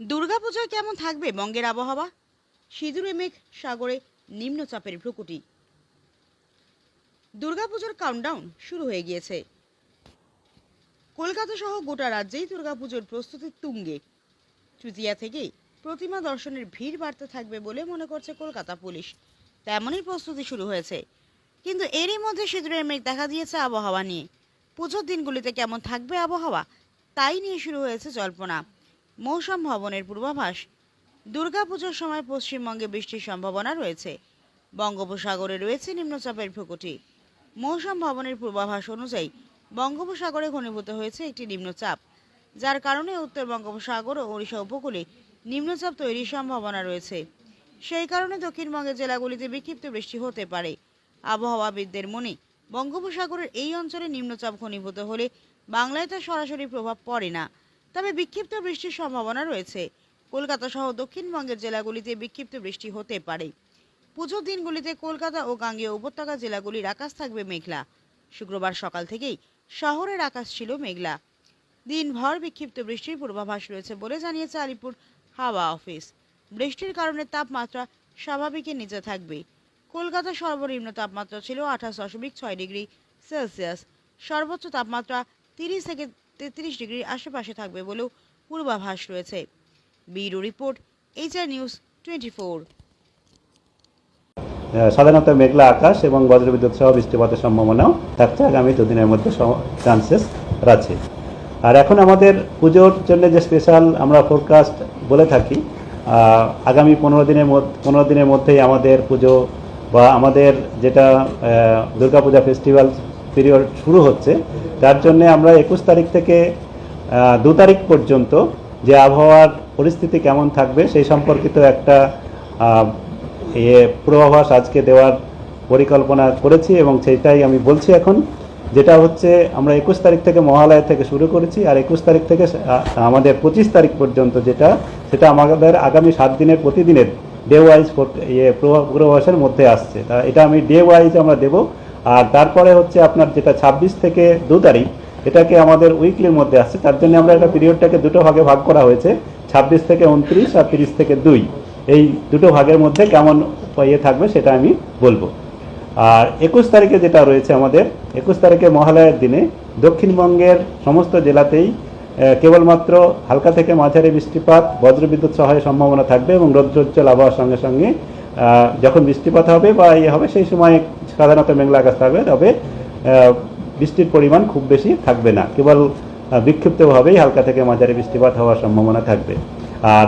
দুর্গাপুজোয় কেমন থাকবে বঙ্গের আবহাওয়া? সিঁদুরে মেঘ, সাগরে নিম্নচাপের ভ্রুকুটি। দুর্গাপুজোর কাউন্টডাউন শুরু হয়ে গিয়েছে। কলকাতা সহ গোটা রাজ্যেই দুর্গাপুজোর প্রস্তুতি তুঙ্গে। তৃতীয়া থেকেই প্রতিমা দর্শনের ভিড় বাড়তে থাকবে বলে মনে করছে কলকাতা পুলিশ। তেমনই প্রস্তুতি শুরু হয়েছে। কিন্তু এরই মধ্যে সিঁদুরের মেঘ দেখা দিয়েছে আবহাওয়া নিয়ে। পুজোর দিনগুলিতে কেমন থাকবে আবহাওয়া, তাই নিয়ে শুরু হয়েছে জল্পনা। মৌসুম ভবনের পূর্বাভাস। দুর্গাপুজোর সময় পশ্চিমবঙ্গে বৃষ্টির সম্ভাবনা রয়েছে। বঙ্গোপসাগরে রয়েছে নিম্নচাপের ভ্রুকুটি মৌসুম ভবনের পূর্বাভাস অনুযায়ী বঙ্গোপসাগরে ঘনীভূত হয়েছে একটি নিম্নচাপ। যার কারণে উত্তর বঙ্গোপসাগর ও ওড়িশা উপকূলে নিম্নচাপ তৈরির সম্ভাবনা রয়েছে। সেই কারণে দক্ষিণবঙ্গের জেলাগুলিতে বিক্ষিপ্ত বৃষ্টি হতে পারে। আবহাওয়াবিদদের মনে, বঙ্গোপসাগরের এই অঞ্চলে নিম্নচাপ ঘনীভূত হলে বাংলায় তার সরাসরি প্রভাব পড়ে না। তবে বিক্ষিপ্ত বৃষ্টির সম্ভাবনা রয়েছে। কলকাতা সহ দক্ষিণবঙ্গের জেলাগুলিতে বিক্ষিপ্ত বৃষ্টি হতে পারে। পুজোর দিনগুলিতে কলকাতা ও গাঙ্গেয় উপত্যকা জেলাগুলির আকাশ থাকবে মেঘলা। শুক্রবার সকাল থেকেই শহরের আকাশ ছিল মেঘলা। দিনভর বিক্ষিপ্ত বৃষ্টির পূর্বাভাস রয়েছে বলে জানিয়েছে আলিপুর হাওয়া অফিস। বৃষ্টির কারণে তাপমাত্রা স্বাভাবিকের নিচে থাকবে। কলকাতার সর্বনিম্ন তাপমাত্রা ছিল আঠাশ দশমিক ছয় ডিগ্রি সেলসিয়াস। সর্বোচ্চ তাপমাত্রা তিরিশ থেকে তেত্রিশ ডিগ্রির আশেপাশে থাকবে বলেও পূর্বাভাস রয়েছে। Bureau report, HR news twenty four. সাধারণত মেঘলা আকাশ এবং বজ্রবিদ্যুৎ সহ বৃষ্টিপাতের সম্ভাবনাও থাকছে আগামী দুদিনের মধ্যে চান্সেস আছে। আর এখন আমাদের পুজোর জন্য যে স্পেশাল আমরা ফোরকাস্ট বলে থাকি আগামী পনেরো দিনের মধ্যে, পনেরো দিনের মধ্যেই আমাদের পুজো বা আমাদের যেটা দুর্গাপূজা ফেস্টিভ্যাল পিরিয়ড শুরু হচ্ছে। তার জন্য আমরা একুশ তারিখ থেকে দু তারিখ পর্যন্ত যে আবহাওয়ার পরিস্থিতি কেমন থাকবে সেই সম্পর্কিত একটা এ পূর্বাভাস আজকে দেওয়ার পরিকল্পনা করেছি এবং সেইটাই আমি বলছি এখন, যেটা হচ্ছে আমরা একুশ তারিখ থেকে মহালয়া থেকে শুরু করেছি আর একুশ তারিখ থেকে আমাদের পঁচিশ তারিখ পর্যন্ত যেটা, সেটা আমাদের আগামী সাত দিনের প্রতিদিনের ডে ওয়াইজ ইয়ে পূর্বাভাসের মধ্যে আসছে। তা এটা আমি ডে ওয়াইজ আমরা দেব। আর তারপরে হচ্ছে আপনার যেটা ছাব্বিশ থেকে দু তারিখ, এটাকে আমাদের উইকলির মধ্যে আসছে। তার জন্য আমরা এটা পিরিয়ডটাকে দুটো ভাগে ভাগ করা হয়েছে, ছাব্বিশ থেকে উনত্রিশ আর তিরিশ থেকে দুই। এই দুটো ভাগের মধ্যে কেমন ইয়ে থাকবে সেটা আমি বলব। আর একুশ তারিখে যেটা রয়েছে আমাদের, একুশ তারিখে মহালয়ার দিনে দক্ষিণবঙ্গের সমস্ত জেলাতেই কেবলমাত্র হালকা থেকে মাঝারি বৃষ্টিপাত, বজ্রবিদ্যুৎ সহায় সম্ভাবনা থাকবে এবং রৌদ্রোজ্জ্বল আবহাওয়ার সঙ্গে সঙ্গে যখন বৃষ্টিপাত হবে বা ইয়ে হবে, সেই সময় সাধারণত মেঘলা আকাশ থাকবে, তবে বৃষ্টির পরিমাণ খুব বেশি থাকবে না। কেবল বিক্ষিপ্তভাবেই হালকা থেকে মাঝারি বৃষ্টিপাত হওয়ার সম্ভাবনা থাকবে। আর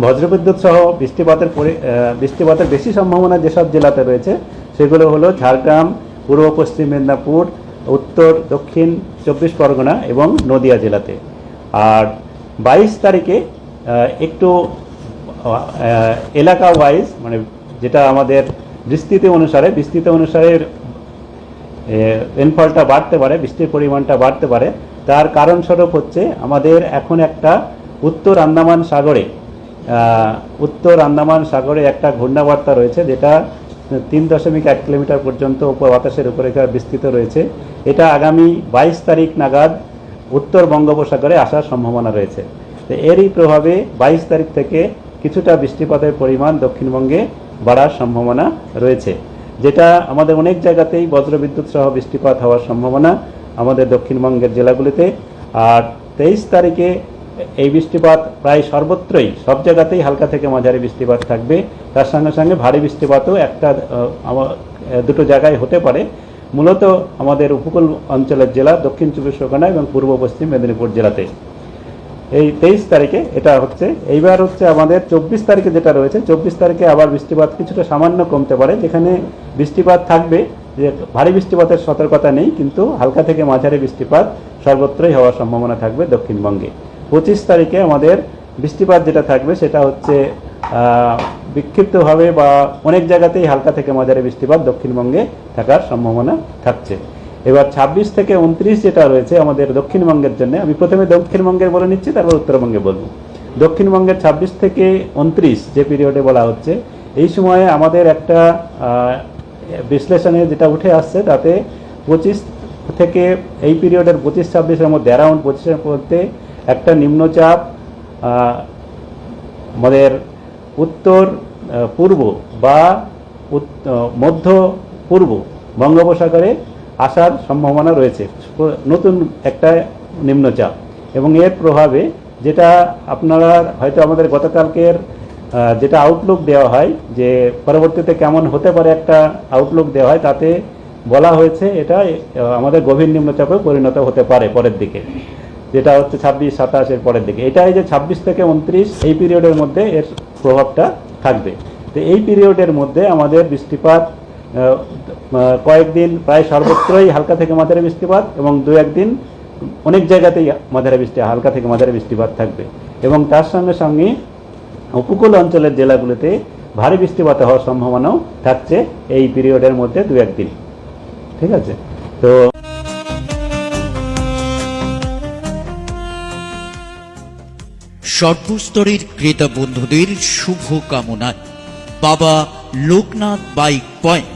বজ্রবিদ্যুৎ সহ বৃষ্টিপাতের পরি- বৃষ্টিপাতের বেশি সম্ভাবনা যেসব জেলাতে রয়েছে, সেগুলো হলো ঝাড়গ্রাম, পূর্ব, পশ্চিম মেদিনীপুর, উত্তর, দক্ষিণ, চব্বিশ পরগনা এবং নদিয়া জেলাতে। আর বাইশ তারিখে একটু এলাকা ওয়াইজ মানে যেটা আমাদের বিস্তৃতি অনুসারে বিস্তৃতি অনুসারে রেনফলটা বাড়তে পারে, বৃষ্টির পরিমাণটা বাড়তে পারে। তার কারণস্বরূপ হচ্ছে আমাদের এখন একটা উত্তর আন্দামান সাগরে উত্তর আন্দামান সাগরে একটা ঘূর্ণাবর্তা রয়েছে, যেটা তিন দশমিক এক কিলোমিটার পর্যন্ত উপর বাতাসের উপরে বিস্তৃত রয়েছে। এটা আগামী বাইশ তারিখ নাগাদ উত্তর বঙ্গোপসাগরে আসার সম্ভাবনা রয়েছে। এরই প্রভাবে বাইশ তারিখ থেকে কিছুটা বৃষ্টিপাতের পরিমাণ দক্ষিণবঙ্গে বাড়ার সম্ভাবনা রয়েছে। যেটা আমাদের অনেক জায়গাতেই বজ্রবিদ্যুৎ সহ বৃষ্টিপাত হওয়ার সম্ভাবনা আমাদের দক্ষিণবঙ্গের জেলাগুলিতে। আর তেইশ তারিখে এই বৃষ্টিপাত প্রায় সর্বত্রই, সব জায়গাতেই হালকা থেকে মাঝারি বৃষ্টিপাত থাকবে। তার সঙ্গে সঙ্গে ভারী বৃষ্টিপাতও একটা দুটো জায়গায় হতে পারে। মূলত আমাদের উপকূল অঞ্চলের জেলা দক্ষিণ চব্বিশ পরগনা এবং পূর্ব পশ্চিম মেদিনীপুর জেলাতে। এই তেইশ তারিখে এটা হচ্ছে। এইবার হচ্ছে আমাদের চব্বিশ তারিখে যেটা রয়েছে, চব্বিশ তারিখে আবার বৃষ্টিপাত কিছুটা সামান্য কমতে পারে। যেখানে বৃষ্টিপাত থাকবে, যে ভারী বৃষ্টিপাতের সতর্কতা নেই, কিন্তু হালকা থেকে মাঝারি বৃষ্টিপাত সর্বত্রই হওয়ার সম্ভাবনা থাকবে দক্ষিণবঙ্গে। পঁচিশ তারিখে আমাদের বৃষ্টিপাত যেটা থাকবে, সেটা হচ্ছে বিক্ষিপ্তভাবে বা অনেক জায়গাতেই হালকা থেকে মাঝারি বৃষ্টিপাত দক্ষিণবঙ্গে থাকার সম্ভাবনা থাকছে। এবার ছাব্বিশ থেকে উনত্রিশ যেটা রয়েছে আমাদের দক্ষিণবঙ্গের জন্য, আমি প্রথমে দক্ষিণবঙ্গের বলে নিচ্ছি, তারপর উত্তরবঙ্গে বলব। দক্ষিণবঙ্গের ছাব্বিশ থেকে উনত্রিশ যে পিরিয়ডে বলা হচ্ছে, এই সময়ে আমাদের একটা বিশ্লেষণে যেটা উঠে আসছে, তাতে পঁচিশ থেকে এই পিরিয়ডের পঁচিশ, ছাব্বিশের মধ্যে অ্যারাউন্ড পঁচিশের মধ্যে একটা নিম্নচাপ আমাদের উত্তর পূর্ব বা মধ্য পূর্ব বঙ্গোপসাগরে আসার সম্ভাবনা রয়েছে। নতুন একটা নিম্নচাপ। এবং এর প্রভাবে যেটা আপনারা হয়তো আমাদের গতকালকের যেটা আউটলুক দেওয়া হয়, যে পরবর্তীতে কেমন হতে পারে একটা আউটলুক দেওয়া হয়, তাতে বলা হয়েছে এটা আমাদের গভীর নিম্নচাপে পরিণত হতে পারে পরের দিকে। যেটা হচ্ছে ছাব্বিশ সাতাশের পরের দিকে। এটাই যে ছাব্বিশ থেকে উনত্রিশ, এই পিরিয়ডের মধ্যে এর প্রভাবটা থাকবে। তো এই পিরিয়ডের মধ্যে আমাদের বৃষ্টিপাত কয়েকদিন প্রায় সর্বত্রই হালকা থেকে মাঝারি বৃষ্টিপাত এবং দু একদিন অনেক জায়গাতেই মাঝারি বৃষ্টি, হালকা থেকে মাঝারি বৃষ্টিপাত থাকবে। এবং তার সঙ্গে সঙ্গে উপকূল অঞ্চলের জেলাগুলোতে ভারী বৃষ্টিপাত হওয়ার সম্ভাবনাও থাকছে এই পিরিয়ডের মধ্যে দু একদিন। ঠিক আছে? তো সর্বস্তরের ক্রেতা বন্ধুদের শুভ কামনায় বাবা লোকনাথ বাইক পয়েন্ট